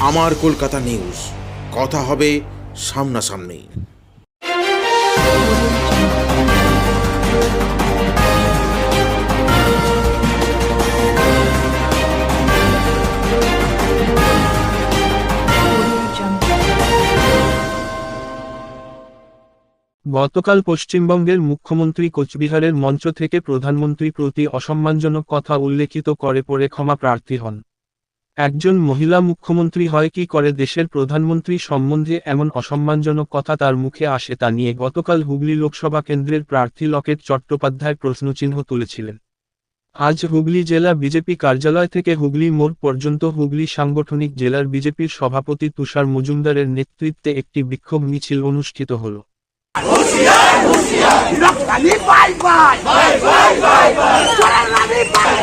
আমার কলকাতা নিউজ। কথা হবে সামনাসামনি। গতকাল পশ্চিমবঙ্গের মুখ্যমন্ত্রী কোচবিহারের মঞ্চ থেকে প্রধানমন্ত্রী প্রতি অসম্মানজনক কথা উল্লেখিত করে পরে ক্ষমা প্রার্থী হন। একজন মহিলা মুখ্যমন্ত্রী হয় কি করে দেশের প্রধানমন্ত্রী সম্বন্ধে এমন অসম্মানজনক কথা তার মুখে আসে তা নিয়ে গতকাল হুগলি লোকসভা কেন্দ্রের প্রার্থী লকেট চট্টোপাধ্যায় প্রশ্নচিহ্ন তুলেছিলেন। আজ হুগলি জেলা বিজেপি কার্যালয় থেকে হুগলি মোড় পর্যন্ত হুগলি সাংগঠনিক জেলার বিজেপির সভাপতি তুষার মজুমদারের নেতৃত্বে একটি বিক্ষোভ মিছিল অনুষ্ঠিত হলো।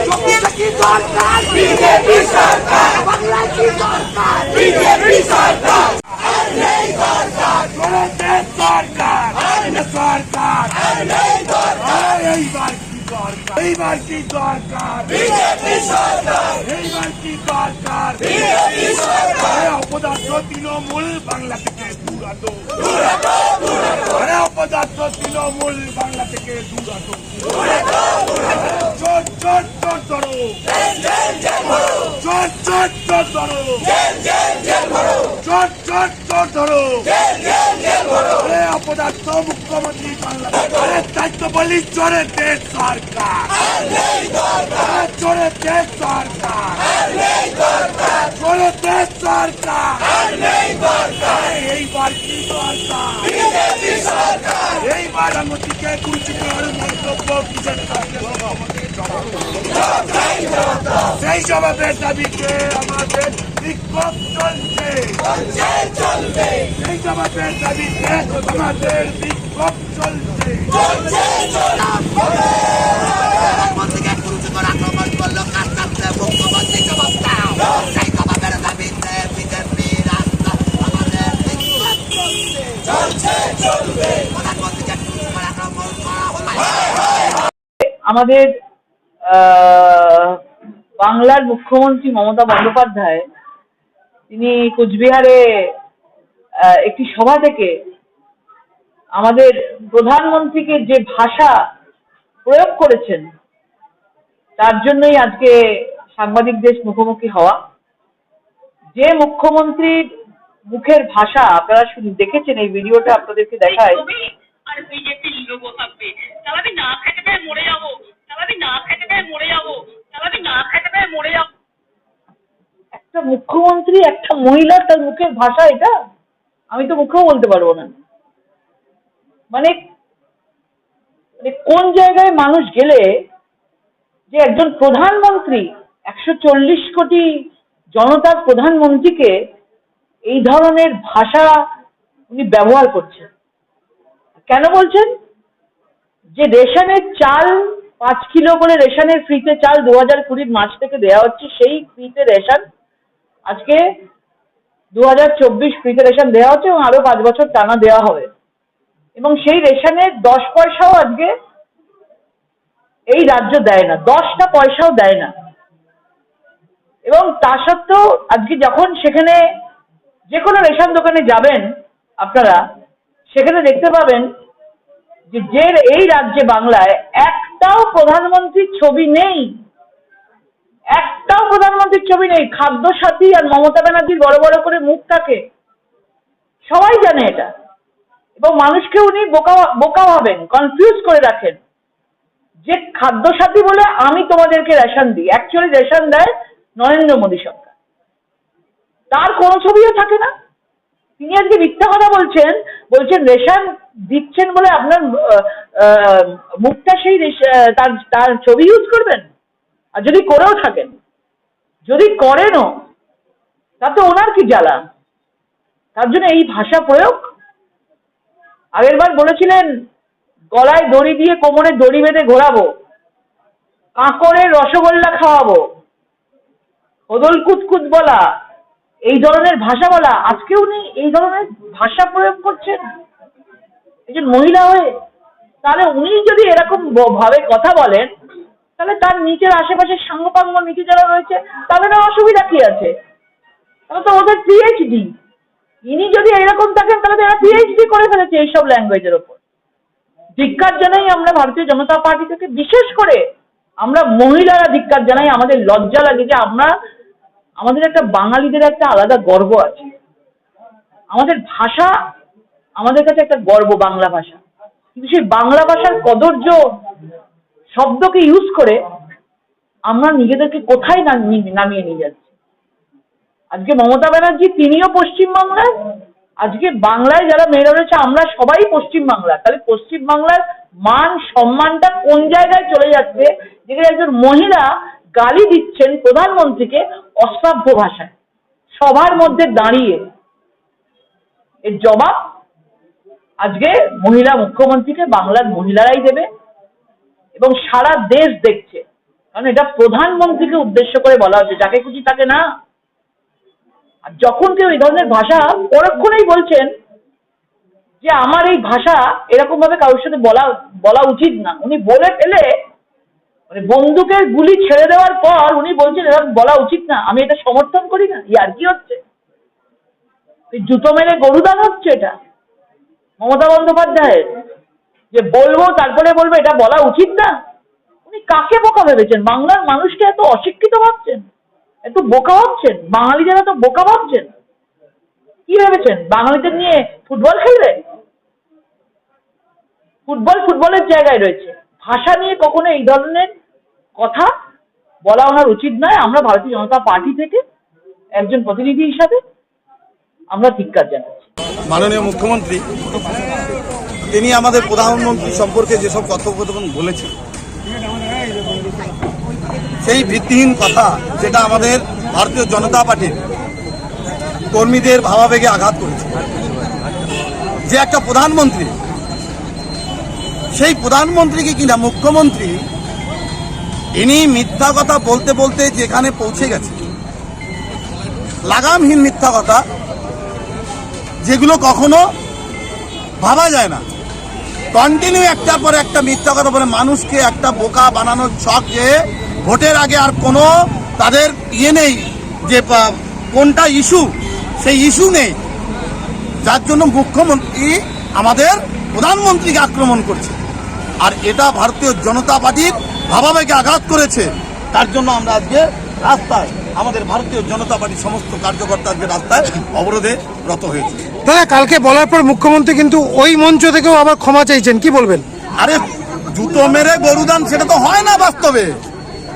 চোখে কি দরকার বিজেপি সরকার আর নেই দরকার এইবার কি দরকার বিজেপি সরকার। এইবার কি দরকার বিজেপি সরকার। অপদার্থ তৃণমূল বাংলা থেকে দূরাতো আরে অপদার্থ তৃণমূল বাংলা থেকে দূরাতো ধরো অপদার্থ মুখ্যমন্ত্রী বাংলা তো বলি চোরের দেশ সরকার। চোরের দেশ সরকার। চোরের দেশ সরকার। এইবার কি দরকার? এইবার আমাদেরকে কুচিকর মন্তব্য কিসের সেই জবাবের দাবিতে আমাদের বিক্ষোভ চলছে। সেই জবাবের দাবিতে আমাদের আহ, বাংলার মুখ্যমন্ত্রী মমতা বন্দ্যোপাধ্যায় তিনি কোচবিহারে একটি সভা থেকে আমাদের প্রধানমন্ত্রীকে যে ভাষা প্রয়োগ করেছেন তার জন্যই আজকে সাংবাদিকদের মুখোমুখি হওয়া। যে মুখ্যমন্ত্রীর মুখের ভাষা আপনারা শুধু দেখেছেন এই ভিডিওটা আপনাদেরকে দেখায়। আর বিজেপির লোগো থাকবে। তাহলে আমি না খেতে পেয়ে মরে যাব। তাহলে আমি না খেতে পেয়ে মরে যাব। তাহলে আমি না খেতে পেয়ে মরে যাব। একটা মুখ্যমন্ত্রী একটা মহিলার তার মুখের ভাষা এটা? আমি তো মুখেও বলতে পারব না। মানে মানে কোন জায়গায় মানুষ গেলে যে একজন প্রধানমন্ত্রী একশো চল্লিশ কোটি জনতার প্রধানমন্ত্রীকে এই ধরনের ভাষা উনি ব্যবহার করছেন। কেন বলছেন? যে রেশনের চাল পাঁচ কিলো করে রেশনের ফ্রিতে চাল দু হাজার কুড়ির মাস থেকে দেওয়া হচ্ছে, সেই ফ্রিতে রেশন আজকে দু হাজার চব্বিশ ফ্রিতে রেশন দেওয়া হচ্ছে এবং আরও পাঁচ বছর টানা দেওয়া হবে। এবং সেই রেশনের দশ পয়সাও আজকে এই রাজ্য দেয় না, দশটা পয়সাও দেয় না। এবং তা সত্ত্বেও আজকে যখন সেখানে যে কোনো রেশন দোকানে যাবেন আপনারা, সেখানে দেখতে পাবেন যে যে এই রাজ্যে বাংলায় একটাও প্রধানমন্ত্রীর ছবি নেই। একটাও প্রধানমন্ত্রীর ছবি নেই খাদ্য সাথী আর মমতা ব্যানার্জির বড় বড় করে মুখ থাকে সবাই জানে এটা। এবং মানুষকে উনি বোকা বোকা ভাবেন কনফিউজ করে রাখেন। যে খাদ্য সাথী বলে আমি তোমাদেরকে রেশন দিই অ্যাকচুয়ালি রেশন দেয় নরেন্দ্র মোদী সরকার। তার কোনো ছবিও থাকে না। তিনি আজকে মিথ্যা কথা বলছেন বলছেন রেশন দিচ্ছেন বলে আপনার মুখটা সেই তার তার ছবি ইউজ করবেন? আর যদি করেও থাকেন, যদি করেনও, তাতে ওনার কি জ্বালা? তার জন্য এই ভাষা প্রয়োগ আগেরবার বলেছিলেন, গলায় দড়ি দিয়ে কোমরে দড়ি বেঁধে ঘোরাবো কাঁকড়ের রসগোল্লা খাওয়াবো, হদল কুতকুত বলা, এই ধরনের ভাষা বলা আজকে উনি এই ধরনের ভাষা প্রয়োগ করছেন? একজন মহিলা হয়ে, তাহলে উনি যদি এরকম ভাবে কথা বলেন, তাহলে তার নিচের আশেপাশের সাঙ্গপাঙ্গ নিচে যারা রয়েছে, তাদের অসুবিধা কি আছে? তো ওদের পিএইচডি ইনি যদি এরকম থাকেন, তাহলে এরা পিএইচডি করে ফেলেছে এইসব ল্যাঙ্গুয়েজের ওপর ধিক্কার জানাই আমরা ভারতীয় জনতা পার্টি থেকে, বিশেষ করে আমরা মহিলারা ধিক্কার জানাই, আমাদের লজ্জা লাগে যে আমরা, আমাদের একটা বাঙালিদের একটা আলাদা গর্ব আছে। আমাদের ভাষা, আমাদের কাছে একটা গর্ব, বাংলা ভাষা। কিন্তু সেই বাংলা ভাষার কদর্য শব্দকে ইউজ করে আমরা নিজেদেরকে কোথায় নামিয়ে নিয়ে যাচ্ছি? আজকে মমতা ব্যানার্জি তিনিও পশ্চিমবাংলার আজকে বাংলায় যারা মেয়েরা রয়েছে, আমরা সবাই পশ্চিমবাংলার তাহলে পশ্চিমবাংলার মান, সম্মানটা কোন জায়গায় চলে যাচ্ছে? যেখানে একজন মহিলা গালি দিচ্ছেন প্রধানমন্ত্রীকে অশ্রাব্য ভাষায়। সবার মধ্যে দাঁড়িয়ে। এর জবাব, আজকে মহিলা মুখ্যমন্ত্রীকে বাংলার মহিলারাই দেবে এবং সারা দেশ দেখছে। কারণ এটা প্রধানমন্ত্রীকে উদ্দেশ্য করে বলা হচ্ছে। যাকে খুশি তাকে না। যখন কেউ এই ধরনের ভাষা পরক্ষণেই বলছেন যে আমার এই ভাষা এরকম ভাবে কারোর সাথে বলা বলা উচিত না, উনি বলে ফেলে মানে বন্দুকের গুলি ছেড়ে দেওয়ার পর উনি বলছেন এরকম বলা উচিত না, আমি এটা সমর্থন করি না ইয়ার কি হচ্ছে? জুতো মেরে গরুদান হচ্ছে এটা, মমতা বন্দ্যোপাধ্যায়ের, যে বলব তারপরে বলব, এটা বলা উচিত না? উনি কাকে বোকা ভেবেছেন? বাংলার মানুষকে এত অশিক্ষিত ভাবছেন? এত বোকা ভাবছেন? বাঙালিদের এত বোকা ভাবছেন। কি ভেবেছেন? বাঙালিদের নিয়ে ফুটবল খেলবে? ফুটবল ফুটবলের জায়গায় রয়েছে। ভাষা নিয়ে কখনো এই ধরনের কথা বলা ওনার উচিত নয়। আমরা ভারতীয় জনতা পার্টি থেকে একজন প্রতিনিধি হিসাবে আমরা ধিক্কার জানাচ্ছি। মাননীয় মুখ্যমন্ত্রী, তিনি আমাদের প্রধানমন্ত্রী সম্পর্কে যেসব কথোপকথন বলেছেন সেই ভিত্তিহীন কথা যেটা আমাদের ভারতীয় জনতা পার্টির কর্মীদের ভাবাবেগে আঘাত করেছে। যে একটা প্রধানমন্ত্রী, সেই প্রধানমন্ত্রীকে কিনা মুখ্যমন্ত্রী, ইনি মিথ্যা কথা বলতে বলতে যেখানে পৌঁছে গেছে, লাগামহীন মিথ্যা কথা, যেগুলো কখনো ভাবা যায় না। কন্টিনিউ একটার পর একটা মিথ্যা কথা বলে মানুষকে একটা বোকা বানানোর ছক যে ভোটের আগে আর কোনো তাদের ইয়ে নেই যে কোনটা ইস্যু সেই ইস্যু নেই। যার জন্য মুখ্যমন্ত্রী আমাদের প্রধানমন্ত্রীকে আক্রমণ করছে। আর এটা ভারতীয় জনতা পার্টির ভাবাবেগে আঘাত করেছে। তার জন্য আমরা আজকে রাস্তায় আমাদের ভারতীয় জনতা পার্টির সমস্ত কার্যকর্তা আজকে রাস্তায় অবরোধে রত হয়েছে। দাদা কালকে বলার পর মুখ্যমন্ত্রী কিন্তু ওই মঞ্চ থেকেও আবার ক্ষমা চাইছেন কি বলবেন? আরে জুতো মেরে গরুদান সেটা তো হয় না বাস্তবে।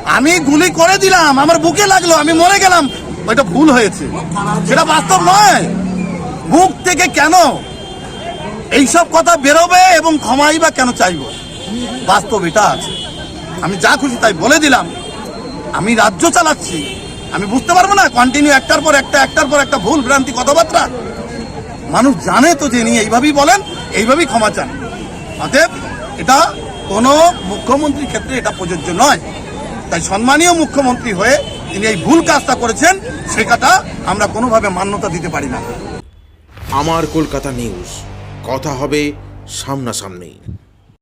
আমি গুলি করে দিলাম, আমার বুকে লাগল, আমি মরে গেলাম। ওইটা ভুল হয়েছে। সেটা বাস্তব নয়। বুক থেকে কেন এইসব কথা বেরোবে এবং ক্ষমাই বা কেন চাইব? বাস্তব এটা আছে। আমি যা খুশি তাই বলে দিলাম। আমি রাজ্য চালাচ্ছি। আমি বুঝতে পারব না কন্টিনিউ একটার পর একটা, একটার পর একটা ভুল, ভ্রান্তি, কথাবার্তা। মানুষ জানে তো যে ইনি এইভাবেই বলেন, এইভাবেই ক্ষমা চান। অতএব এটা কোনো মুখ্যমন্ত্রীর ক্ষেত্রে এটা প্রযোজ্য নয়। তাই সম্মানীয় মুখ্যমন্ত্রী হয়ে তিনি এই ভুল কাজটা করেছেন সেটা আমরা কোনোভাবে মান্যতা দিতে পারি না। আমার কলকাতা নিউজ কথা হবে সামনাসামনি।